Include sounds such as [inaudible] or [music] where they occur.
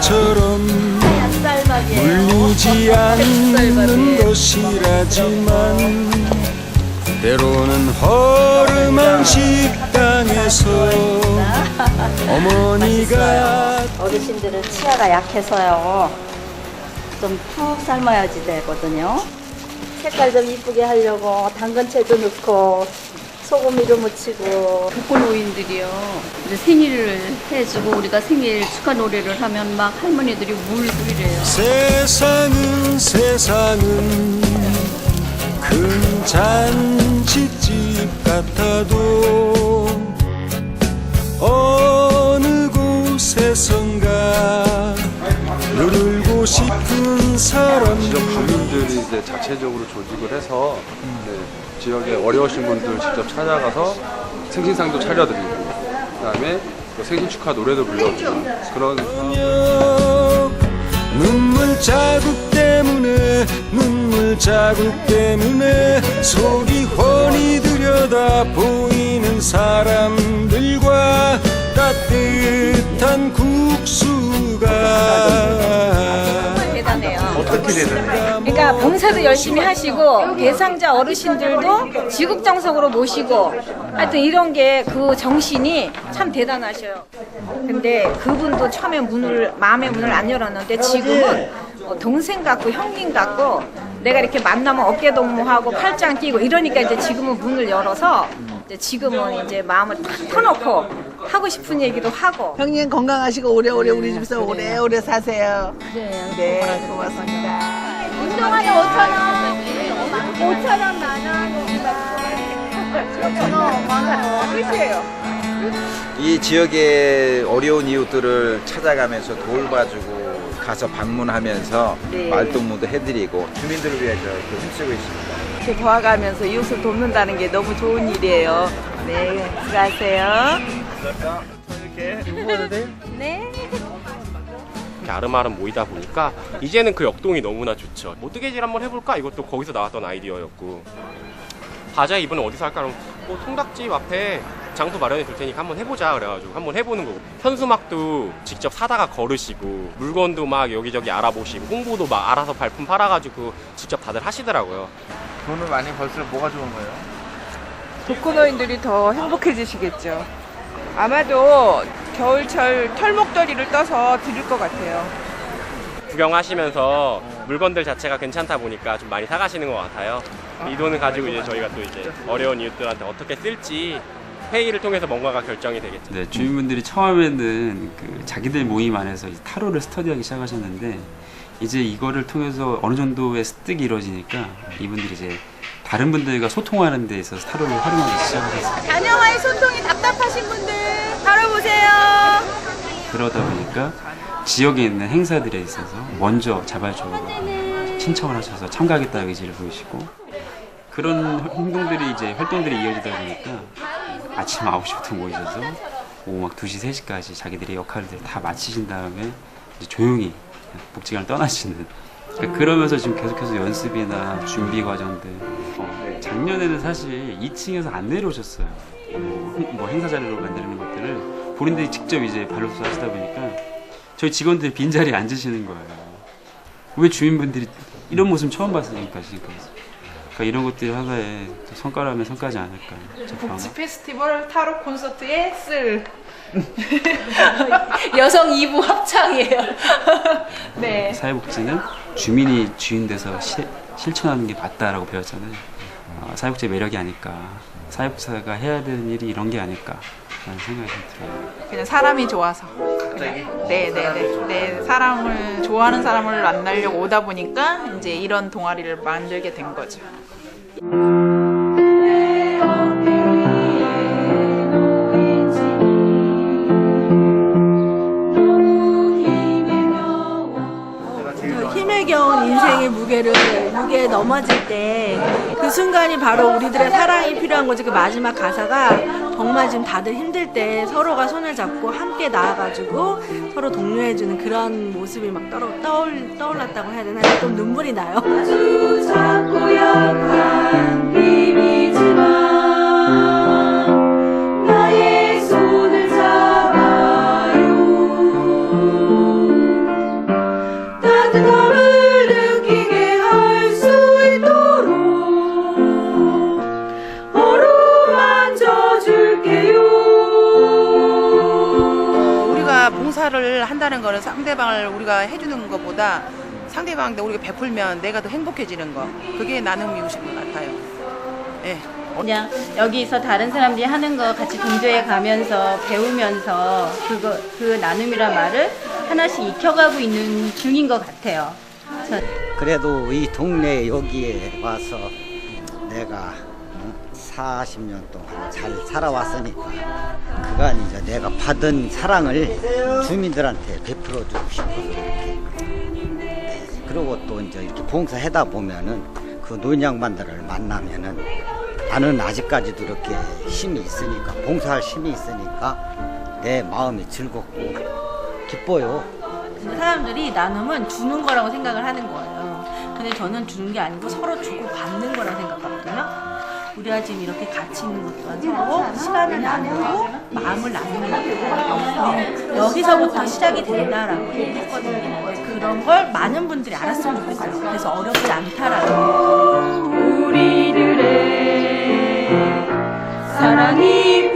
것처럼 물리지 않는 것이라지만 때로는 허름한 식당에서 어머니가 어르신들은 치아가 약해서요. 좀 푹 삶아야지 되거든요. 색깔 좀 이쁘게 하려고 당근채도 넣고 소금이도 묻히고 독거노인들이요. 이제 생일을 해주고 우리가 생일 축하 노래를 하면 막 할머니들이 물 뿌리래요. 세상은 세상은 큰 잔치집 같아도 어느 곳에선가 누르고 싶은 사람 지역 주민들이 이제 자체적으로 조직을 해서 이제 지역에 어려우신 분들 직접 찾아가서 생신상도 차려드리고 그다음에 또 생신 축하 노래도 불러주고 그런 며 눈물 자국 때문에 눈물 자국 때문에 속이 훤히 들여다 보이는 사람들과 따뜻한 국수가 대단해요. 어떻게 대단해요? 그러니까 봉사도 열심히 하시고 대상자 어르신들도 지극정성으로 모시고 하여튼 이런 게 그 정신이 참 대단하셔요. 근데 그분도 처음에 문을 마음의 문을 안 열었는데 지금은 어, 동생 같고 형님 같고 내가 이렇게 만나면 어깨 동무하고 팔짱 끼고 이러니까 이제 지금은 문을 열어서 이제 지금은 이제 마음을 탁 터놓고 하고 싶은 얘기도 하고 형님 건강하시고 오래오래 우리 집에서 오래오래 사세요. 네, 고맙습니다. 운동하면 5천 원, 5천 원, 만 원, 5천 원, 만 원. 끝이에요. 이 지역의 어려운 이웃들을 찾아가면서 돌봐주고 가서 방문하면서 말동무도 해드리고 주민들을 위해서 이렇게 힘쓰고 있습니다. 이렇게 도와가면서 이웃을 돕는다는 게 너무 좋은 일이에요. 네, 수고하세요. 이렇게 아름아름 모이다 보니까 이제는 그 역동이 너무나 좋죠. 뭐 뜨개질 한번 해볼까? 이것도 거기서 나왔던 아이디어였고 바자 이번에 어디서 할까? 그럼 뭐 통닭집 앞에 장소 마련해 둘 테니까 한번 해보자 그래가지고 한번 해보는 거고 현수막도 직접 사다가 걸으시고 물건도 막 여기저기 알아보시고 홍보도 막 알아서 발품 팔아가지고 직접 다들 하시더라고요. 돈을 많이 벌수록 뭐가 좋은 거예요? 독거노인들이 더 행복해지시겠죠. 아마도 겨울철 털목덜이를 떠서 드릴 것 같아요. 구경하시면서 물건들 자체가 괜찮다 보니까 좀 많이 사가시는 것 같아요. 이 돈을 가지고 이제 저희가 또 이제 어려운 이웃들한테 어떻게 쓸지 회의를 통해서 뭔가가 결정이 되겠죠. 네, 주민분들이 처음에는 그 자기들 모임 안에서 이제 타로를 스터디하기 시작하셨는데 이제 이거를 통해서 어느 정도의 습득이 이루어지니까 이분들이 이제 다른 분들과 소통하는 데 있어서 타로를 활용하기 시작하셨어요. 자녀와의 소통이 답답하신 분들 바로 보세요. 그러다 보니까 지역에 있는 행사들에 있어서 먼저 자발적으로 신청을 하셔서 참가하겠다는 의지를 보이시고 그런 행동들이 이제 활동들이 이어지다 보니까 아침 9시부터 모이셔서 오후 막 2시, 3시까지 자기들의 역할들 다 마치신 다음에 조용히 복지관을 떠나시는 그러니까 그러면서 지금 계속해서 연습이나 준비 과정들. 어, 작년에는 사실 2층에서 안 내려오셨어요. 뭐, 행- 뭐 행사 자료로 만드는 것들을 본인들이 직접 이제 발로서 하시다 보니까 저희 직원들이 빈자리에 앉으시는 거예요 왜 주민분들이 이런 모습 처음 봤으니까 지금까지 그러니까 이런 것들이 하나의 또 성과라면 성과지 않을까 아마 페스티벌 타로 콘서트에 쓸 [laughs] 여성 2부 합창이에요. 네. 사회복지는 주민이 주인 돼서 시- 실천하는 게 맞다라고 배웠잖아요. 어, 사회복지 의 매력이 아닐까. 사회복지사가 해야 되는 일이 이런 게 아닐까 라는 생각이 좀 들어요. 그냥 사람이 좋아서. 네, 네, 네. 네, 사람을 좋아하는 사람을 만나려고 오다 보니까 이제 이런 동아리를 만들게 된 거죠. 힘에 겨운 인생의 무게를 무게에 넘어질 때 그 순간이 바로 우리들의 사랑이 필요한 거지 그 마지막 가사가 정말 지금 다들 힘들 때 서로가 손을 잡고 함께 나아가지고 서로 독려해주는 그런 모습이 막 떠올, 떠올, 떠올랐다고 해야 되나 좀 눈물이 나요. 거는 상대방을 우리가 해주는 것보다 상대방한테 우리가 베풀면 내가 더 행복해지는 거. 그게 나눔 이웃인 것 같아요. 예. 그냥 여기서 다른 사람들이 하는 거 같이 동조해 가면서 배우면서 그거 그 나눔이란 말을 하나씩 익혀가고 있는 중인 것 같아요. 저- 그래도 이 동네 여기에 와서 내가 40년 동안 잘 살아왔으니까 그간 이제 내가 받은 사랑을 주민들한테 베풀어 주고 싶어서 이렇게 네, 그리고 또 이제 이렇게 봉사하다 보면은 그 노인 양반들을 만나면은 나는 아직까지도 이렇게 힘이 있으니까 봉사할 힘이 있으니까 내 마음이 즐겁고 기뻐요. 근데 사람들이 나눔은 주는 거라고 생각을 하는 거예요. 근데 저는 주는 게 아니고 서로 주고 받는 거라고 생각하거든요. 우리 아집 이렇게 같이 있는 것 또한 서로 시간을 나누고 마음을 나누는 거예요. 네, 여기서부터 시작이 된다라고 얘기했거든요. 그런 걸 많은 분들이 알았으면 좋겠어요. 그래서 어렵지 않다라고. 우리들의 사랑이